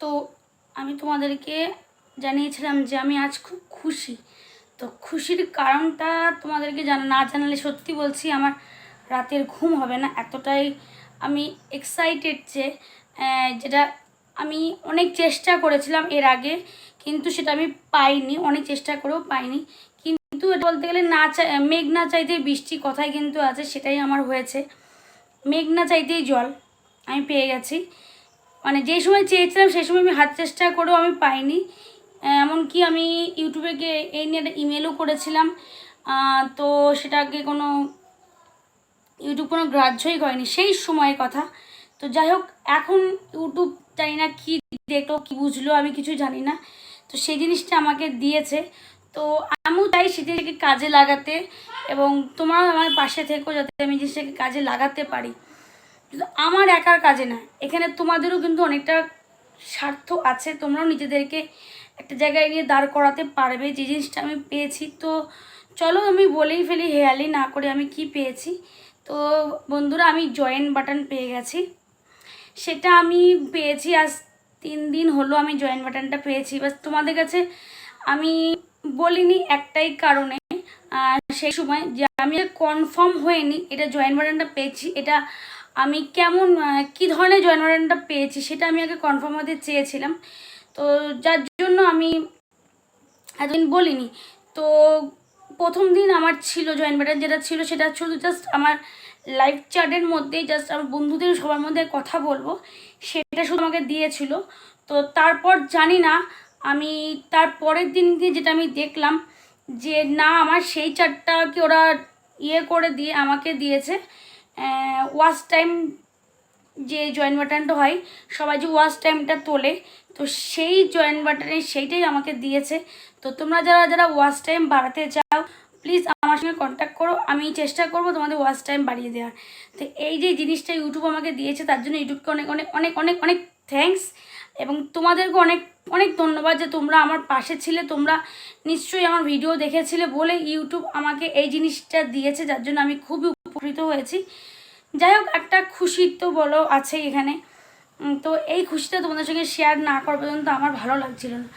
তো আমি তোমাদেরকে জানিয়েছিলাম যে আমি আজ খুব খুশি। তো খুশির কারণটা তোমাদেরকে জানা, না জানালে সত্যি বলছি আমার রাতের ঘুম হবে না। এতটাই আমি এক্সাইটেড যে যেটা আমি অনেক চেষ্টা করেছিলাম এর আগে, কিন্তু সেটা আমি পাইনি। অনেক চেষ্টা করেও পাইনি। কিন্তু এটা বলতে গেলে না চাই মেঘ না চাইতে বৃষ্টি কথাই কিন্তু আছে, সেটাই আমার হয়েছে। মেঘ না চাইতেই জল আমি পেয়ে গেছি। মানে যেই সময় চেয়েছিলাম, সেই সময় আমি হাত চেষ্টা করেও আমি পাইনি। এমনকি আমি ইউটিউবে গিয়ে এই নিয়ে একটা ইমেলও করেছিলাম। তো সেটাকে কোনো ইউটিউব কোনো গ্রাহ্যই করেনি, সেই সময়ের কথা। তো যাই হোক, এখন ইউটিউব জানি না কী দেখল, কী বুঝলো, আমি কিছু জানি না। তো সেই জিনিসটা আমাকে দিয়েছে। তো আমিও চাই সেটাকে কাজে লাগাতে এবং তোমরাও আমার পাশে থেকো যাতে আমি জিনিসটাকে কাজে লাগাতে পারি। কিন্তু আমার একার কাজে না। এখানে তোমাদেরও কিন্তু অনেকটা স্বার্থ আছে। তোমরাও নিজেদেরকে একটা জায়গায় গিয়ে দাঁড় করাতে পারবে। যে জিনিসটা আমি পেয়েছি, তো চলো আমি বলেই ফেলি, হেয়ালি না করে আমি কি পেয়েছি। তো বন্ধুরা, আমি জয়েন্ট বাটন পেয়ে গেছি। সেটা আমি পেয়েছি, আজ তিন দিন হলো আমি জয়েন্ট বাটনটা পেয়েছি। বাস তোমাদের কাছে আমি বলিনি একটাই কারণে সেই সময় যে আমি কনফার্ম হয়নি, এটা জয়েন্ট বাটনটা পেয়েছি। এটা আমি কেমন কি ধরনের জয়েন বাটনটা পেয়েছি সেটা আমি আগে কনফার্ম হতে চেয়েছিলাম। তো যার জন্য আমি এতদিন বলিনি। তো প্রথম দিন আমার ছিল জয়েন বাটন যেটা ছিল সেটা শুধু জাস্ট আমার লাইভ চ্যাটের মধ্যেই জাস্ট আমার বন্ধুদের সবার মধ্যে কথা বলব। সেটা শুধু আমাকে দিয়েছিল। তো তারপর জানি না, আমি তার পরের দিনকে যেটা আমি দেখলাম যে না, আমার সেই চারটাকে ওরা ইয়ে করে দিয়ে আমাকে দিয়েছে। ওয়াচ টাইম যে জয়েন বাটনটা হয়, সবাই যে ওয়াচ টাইমটা তোলে, তো সেই জয়েন বাটনে সেইটাই আমাকে দিয়েছে। তো তোমরা যারা যারা ওয়াচ টাইম বাড়াতে চাও প্লিজ আমার সঙ্গে কন্ট্যাক্ট করো, আমি চেষ্টা করব তোমাদের ওয়াচ টাইম বাড়িয়ে দেওয়ার। তো এই যে জিনিসটা ইউটিউব আমাকে দিয়েছে, তার জন্য ইউটিউবকে অনেক অনেক অনেক অনেক অনেক থ্যাঙ্কস এবং তোমাদেরকে অনেক অনেক ধন্যবাদ যে তোমরা আমার পাশে ছিলে, তোমরা নিশ্চয়ই আমার ভিডিও দেখেছিলে বলে ইউটিউব আমাকে এই জিনিসটা দিয়েছে, যার জন্য আমি খুবই উপকৃত হয়েছি। যাই হোক, একটা খুশির তো বলো আছে এখানে। তো এই খুশিটা তোমাদের সঙ্গে শেয়ার না করা পর্যন্ত আমার ভালো লাগছিল না।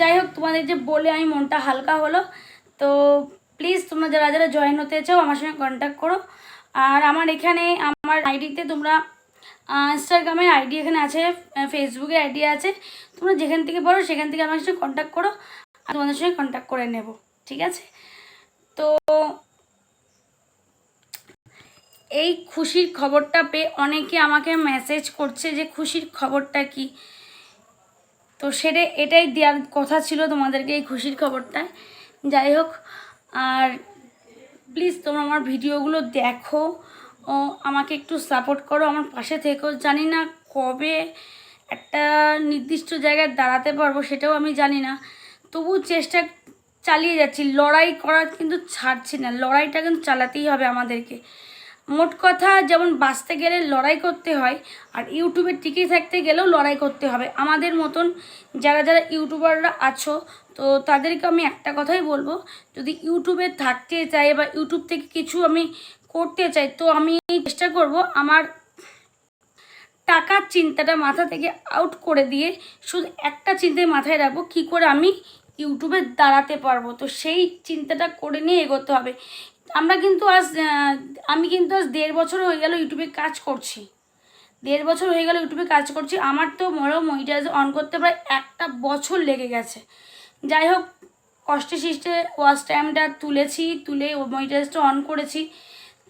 যাই হোক, তোমাদের যে বলে আমি মনটা হালকা হলো, তো প্লিজ তোমরা যারা যারা জয়েন হতে চাও আমার সঙ্গে কন্ট্যাক্ট করো। আর আমার এখানে আমার আইডিতে তোমরা ইনস্টাগ্রামের আইডি এখানে আছে ফেসবুকের আইডি আছে। তোমরা যেখান থেকে পারো সেখান থেকে আমার সঙ্গে কন্ট্যাক্ট করো। আর তোমাদের সঙ্গে কন্ট্যাক্ট করে নেব, ঠিক আছে? তো এই খুশির খবরটা পেয়ে অনেকে আমাকে মেসেজ করছে যে, খুশির খবরটা কি? তো সেটা, এটাই দেওয়ার কথা ছিল তোমাদেরকে এই খুশির খবরটায়। যাই হোক, আর প্লিজ তোমরা আমার ভিডিওগুলো দেখো ও আমাকে একটু সাপোর্ট করো, আমার পাশে থেকো। জানি না কবে একটা নির্দিষ্ট জায়গায় দাঁড়াতে পারব সেটাও আমি জানি না। তবু চেষ্টা চালিয়ে যাচ্ছি। লড়াই করা কিন্তু ছাড়ছি না। লড়াইটা কিন্তু চালাতেই হবে আমাদেরকে। মোট কথা যেমন বাঁচতে গেলে লড়াই করতে হয়, আর ইউটিউবে টিকে থাকতে গেলেও লড়াই করতে হবে। আমাদের মতন যারা যারা ইউটিউবাররা আছো, তো তাদেরকে আমি একটা কথাই বলব, যদি ইউটিউবে থাকতে চাই বা ইউটিউব থেকে কিছু আমি করতে চাই, তো আমি চেষ্টা করব আমার টাকার চিন্তাটা মাথা থেকে আউট করে দিয়ে শুধু একটা চিন্তায় মাথায় রাখব, কী করে আমি ইউটিউবে দাঁড়াতে পারব। তো সেই চিন্তাটা করে নিয়ে এগোতে হবে। আমরা কিন্তু আজ আমি কিন্তু আজ দেড় বছর হয়ে গেল ইউটিউবে কাজ করছি। দেড় বছর হয়ে গেল ইউটিউবে কাজ করছি। আমার তো মনে মনিটাইজ অন করতে প্রায় একটা বছর লেগে গেছে। যাই হোক, কষ্টে সৃষ্টে ওয়াচ টাইমটা তুলেছি, তুলে মনিটাইজটা অন করেছি।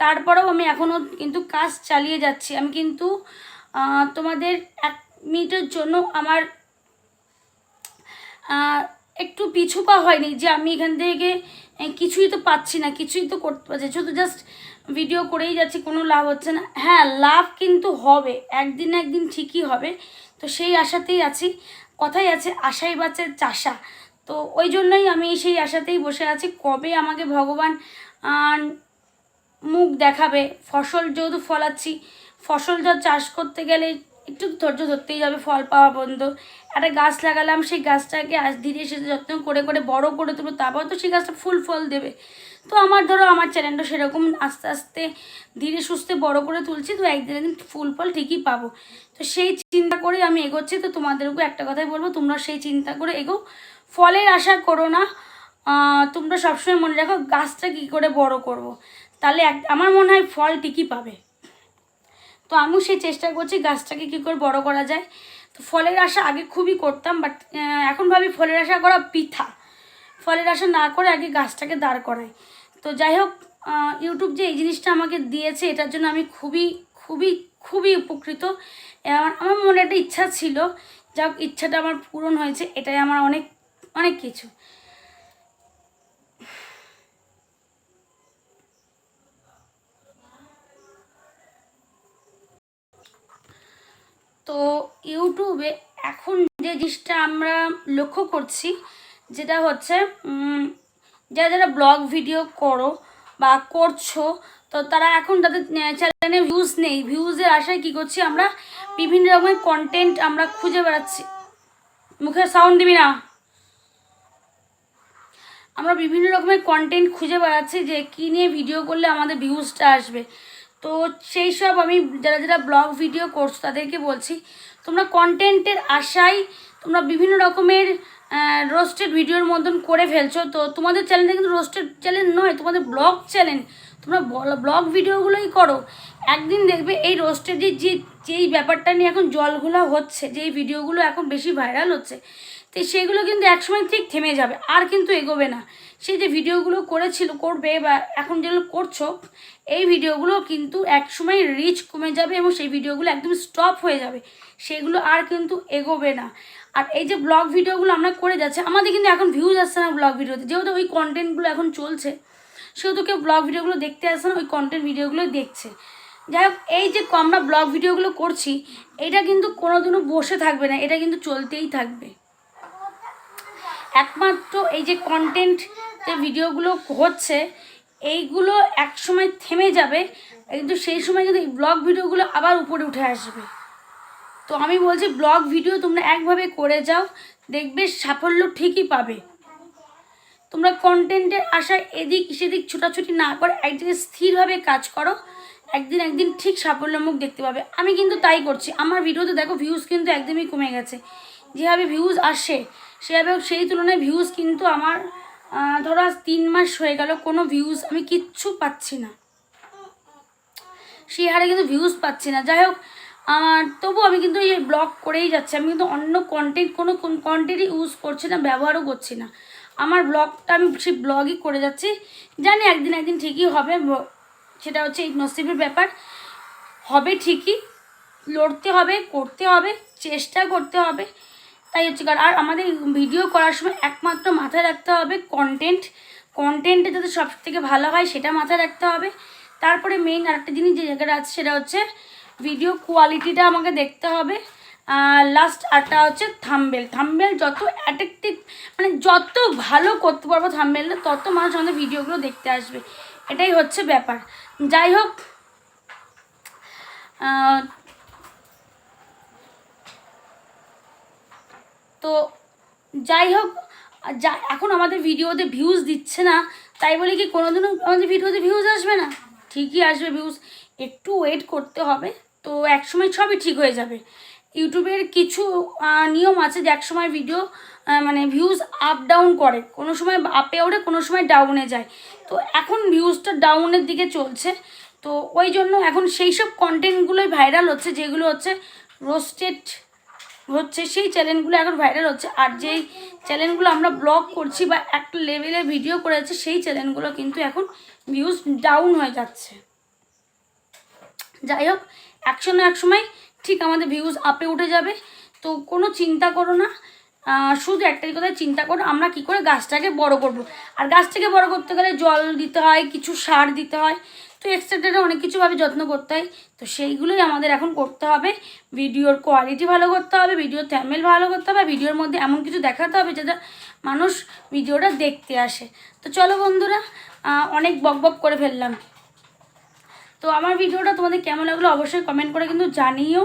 তারপরেও আমি এখনও কিন্তু কাজ চালিয়ে যাচ্ছি। আমি কিন্তু তোমাদের এক মিনিটের জন্য আমার একটু পিছু পা হয়নি যে আমি এখান থেকে কিছুই তো পাচ্ছি না, কিছুই তো করতে পারছি। শুধু জাস্ট ভিডিও করেই যাচ্ছি, কোনো লাভ হচ্ছে না। হ্যাঁ লাভ কিন্তু হবে, একদিন একদিন ঠিকই হবে। তো সেই আশাতেই আছি, কথাই আছে, আশাই বাঁচে চাষা। তো ওই জন্যই আমি সেই আশাতেই বসে আছি, কবে আমাকে ভগবান মুখ দেখাবে? ফসল যেহেতু ফলাচ্ছি ফসল যা চাষ করতে গেলে একটু ধৈর্য ধরতেই যাবে ফল পাওয়া বন্ধ। একটা গাছ লাগালাম, সেই গাছটাকে আজ ধীরে ধীরে যত্ন করে করে, বড় করে তুলবো, তারপর তো সেই গাছটা ফুল ফল দেবে। তো আমার ধরো, আমার চ্যানেলটা সেরকম আস্তে আস্তে ধীরে সুস্থে বড় করে তুলছি, তো একদিন একদিন ফুল ফল ঠিকই পাবো। তো সেই চিন্তা করে আমি এগোচ্ছি, তো তোমাদেরকেও একটা কথাই বলব, তোমরা সেই চিন্তা করে এগো। ফলের আশা করো না তোমরা সবসময় মনে রাখো, গাছটা কী করে বড় করব। তাহলে এক, আমার মনে হয় ফল ঠিকই পাবে। তো আমিও সেই চেষ্টা করছি গাছটাকে কী করে বড় করা যায়। তো ফলের আশা আগে খুবই করতাম বাট এখন ভাবি ফলের আশা করা পিঠা। ফলের আশা না করে আগে গাছটাকে দাঁড় করাই। তো যাই হোক ইউটিউব যে এই জিনিসটা আমাকে দিয়েছে, এটার জন্য আমি খুবই খুবই খুবই উপকৃত। আমার আমার মনে একটা ইচ্ছা ছিল যা ইচ্ছাটা আমার পূরণ হয়েছে, এটাই আমার অনেক অনেক কিছু। তো ইউটিউবে এখন যে জিনিসটা আমরা লক্ষ্য করছি, যেটা হচ্ছে যারা যারা ব্লগ ভিডিও করো বা করছ, তো তারা এখন তাদের চ্যানেলে ভিউজ নেই। ভিউজের আশায় কী করছি আমরা? বিভিন্ন রকমের কন্টেন্ট আমরা খুঁজে বেড়াচ্ছি। মুখে সাউন্ড দিবি না? আমরা বিভিন্ন রকমের কন্টেন্ট খুঁজে বেড়াচ্ছি যে কী নিয়ে ভিডিও করলে আমাদের ভিউজটা আসবে। তো সেই সব আমি যারা যারা ব্লগ ভিডিও করছ তাদেরকে বলছি, তোমরা কন্টেন্টের আশায় তোমরা বিভিন্ন রকমের রোস্টেড ভিডিওর মতন করে ফেলছো। তো তোমাদের চ্যানেলটা কিন্তু রোস্টেড চ্যানেল নয়, তোমাদের ব্লগ চ্যানেল তোমরা ব্লগ ভিডিওগুলোই করো। একদিন দেখবে এই রোস্টের যে যেই ব্যাপারটা নিয়ে এখন জলগুলো হচ্ছে, যেই ভিডিওগুলো এখন বেশি ভাইরাল হচ্ছে তো সেগুলো কিন্তু একসময় ঠিক থেমে যাবে, আর কিন্তু এগোবে না। সেই যে ভিডিওগুলো করেছিল, করবে বা এখন যেগুলো করছ, এই ভিডিওগুলো কিন্তু একসময় রিচ কমে যাবে এবং সেই ভিডিওগুলো একদম স্টপ হয়ে যাবে। সেগুলো আর কিন্তু এগোবে না। আর এই যে ব্লগ ভিডিওগুলো আমরা করে যাচ্ছি, আমাদের কিন্তু এখন ভিউজ আসছে না ব্লগ ভিডিওতে যেহেতু ওই কন্টেন্টগুলো এখন চলছে, সেহেতু কেউ ব্লগ ভিডিওগুলো দেখতে আসছে না, ওই কন্টেন্ট ভিডিওগুলো দেখছে। যাই হোক, এই যে আমরা ব্লগ ভিডিওগুলো করছি, এটা কিন্তু কোনোদিনও বসে থাকবে না, এটা কিন্তু চলতেই থাকবে। একমাত্র এই যে কন্টেন্ট যে ভিডিওগুলো হচ্ছে, এইগুলো এক সময় থেমে যাবে, কিন্তু সেই সময় কিন্তু এই ব্লগ ভিডিওগুলো আবার উপরে উঠে আসবে। তো আমি বলছি ব্লগ ভিডিও তোমরা একভাবে করে যাও, দেখবে সাফল্য ঠিকই পাবে। তোমরা কন্টেন্টের আশায় এদিক সেদিক ছোটাছুটি না করে একদিকে স্থিরভাবে কাজ করো, একদিন একদিন ঠিক সাফল্য মুখ দেখতে পাবে। আমি কিন্তু তাই করছি। আমার ভিডিওতে দেখো ভিউজ কিন্তু একদমই কমে গেছে। যেভাবে ভিউজ আসে, সেভাবে সেই তুলনায় ভিউজ কিন্তু আমার ধরো তিন মাস হয়ে গেল, কোনো ভিউজ আমি কিচ্ছু পাচ্ছি না। সেই হারে কিন্তু ভিউজ পাচ্ছি না। যাই হোক, আমার তবু আমি কিন্তু এই ব্লগ করেই যাচ্ছি। আমি কিন্তু অন্য কন্টেন্ট কোনো কন্টেন্টই ইউজ করছি না, ব্যবহারও করছি না। আমার ব্লগটা আমি সেই ব্লগই করে যাচ্ছি। জানি একদিন একদিন ঠিকই হবে সেটা হচ্ছে এই নসিবের ব্যাপার। হবে ঠিকই, লড়তে হবে, করতে হবে, চেষ্টা করতে হবে। তাই হচ্ছে কারণ, আর আমাদের ভিডিও করার সময় একমাত্র মাথায় রাখতে হবে কন্টেন্ট কন্টেন্টে যাতে সব থেকে ভালো হয় সেটা মাথায় রাখতে হবে। তারপরে মেইন আরেকটা জিনিস যে জায়গাটা আছে সেটা হচ্ছে ভিডিও কোয়ালিটিটা আমাকে দেখতে হবে। লাস্ট আরটা হচ্ছে থাম্বেল থাম্বেল যত অ্যাট্রাকটিভ মানে যত ভালো করতে পারব থাম্বেলটা তত মানুষ আমাদের ভিডিওগুলো দেখতে আসবে। এটাই হচ্ছে ব্যাপার। যাই হোক তো যাই হোক, যা, এখন আমাদের ভিডিওতে ভিউজ দিচ্ছে না, তাই বলে কি কোনোদিনও আমাদের ভিডিওতে ভিউজ আসবে না? ঠিকই আসবে ভিউজ একটু ওয়েট করতে হবে, তো একসময় সবই ঠিক হয়ে যাবে। ইউটিউবের কিছু নিয়ম আছে যে একসময় ভিডিও মানে ভিউজ আপ ডাউন করে, কোনো সময় আপে ওঠে কোনো সময় ডাউনে যায়। তো এখন ভিউজটা ডাউনের দিকে চলছে, তো ওই জন্য এখন সেই সব কন্টেন্টগুলোই ভাইরাল হচ্ছে, যেগুলো হচ্ছে রোস্টেড হচ্ছে সেই চ্যানেলগুলো এখন ভাইরাল হচ্ছে। আর যেই চ্যানেলগুলো আমরা ব্লগ করছি বা একটা লেভেলে ভিডিও করেছি, সেই চ্যানেলগুলো কিন্তু এখন ভিউজ ডাউন হয়ে যাচ্ছে। যাই হোক একশো না এক সময় ঠিক আমাদের ভিউজ আপে উঠে যাবে। তো কোনো চিন্তা করো না। শুধু একটাই কথা, চিন্তা করো আমরা কি করে গাছটাকে বড় করব। আর গাছটাকে বড় করতে গেলে জল দিতে হয়, কিছু সার দিতে হয়। তো এক্সট্রা অনেক কিছুভাবে যত্ন করতে হয়। তো সেইগুলোই আমাদের এখন করতে হবে। ভিডিওর কোয়ালিটি ভালো করতে হবে, ভিডিওর থ্যামেল ভালো করতে হবে, ভিডিওর মধ্যে এমন কিছু দেখাতে হবে যাতে মানুষ ভিডিওটা দেখতে আসে। তো চলো বন্ধুরা অনেক বক বক করে ফেললাম। তো আমার ভিডিওটা তোমাদের কেমন লাগল অবশ্যই কমেন্ট করে কিন্তু জানিও।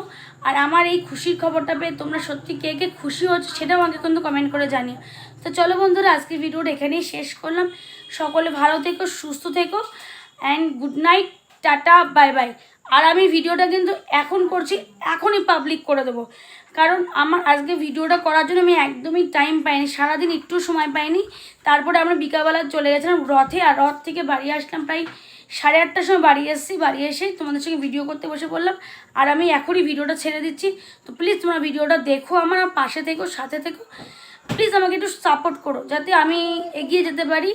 আর আমার এই খুশির খবরটা পেয়ে তোমরা সত্যি কে কে খুশি হচ্ছে সেটাও আমাকে কিন্তু কমেন্ট করে জানিও। তো চলো বন্ধুরা, আজকের ভিডিওটা এখানেই শেষ করলাম। সকলে ভালো থেকো, সুস্থ থেকো। And good night tata bye bye আর আমি ভিডিওটা কিন্তু এখন করছি, এখনই পাবলিক করে দেবো। কারণ আমার আজকে ভিডিওটা করার জন্য আমি একদমই টাইম পাইনি, সারাদিন একটু সময় পাইনি। তারপরে আমরা বিকালবেলা চলে গেছিলাম রথে, আর রথ থেকে বাড়ি আসলাম প্রায় সাড়ে আটটার সময় বাড়ি এসেছি, বাড়ি এসে তোমাদের সঙ্গে ভিডিও করতে বসে পড়লাম। আর আমি এখনই ভিডিওটা ছেড়ে দিচ্ছি। তো প্লিজ তোমরা ভিডিওটা দেখো আমার পাশে থেকো, সাথে থেকো। প্লিজ আমাকে একটু সাপোর্ট করো, যাতে আমি এগিয়ে যেতে পারি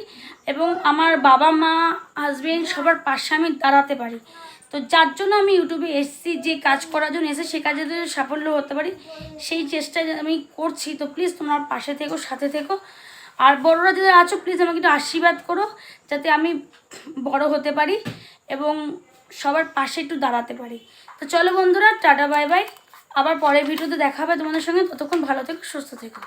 এবং আমার বাবা মা হাজবেন্ড সবার পাশে আমি দাঁড়াতে পারি। তো যার জন্য আমি ইউটিউবে এসেছি, যে কাজ করার জন্য এসে সে কাজে যদি সাফল্য হতে পারি, সেই চেষ্টা আমি করছি। তো প্লিজ তোমার পাশে থেকো, সাথে থেকো। আর বড়রা যারা আছো প্লিজ আমাকে একটু আশীর্বাদ করো, যাতে আমি বড় হতে পারি এবং সবার পাশে একটু দাঁড়াতে পারি। তো চলো বন্ধুরা, টাটা বাই বাই আবার পরের ভিডিওতে দেখা হবে তোমাদের সঙ্গে। ততক্ষণ ভালো থেকো, সুস্থ থেকো।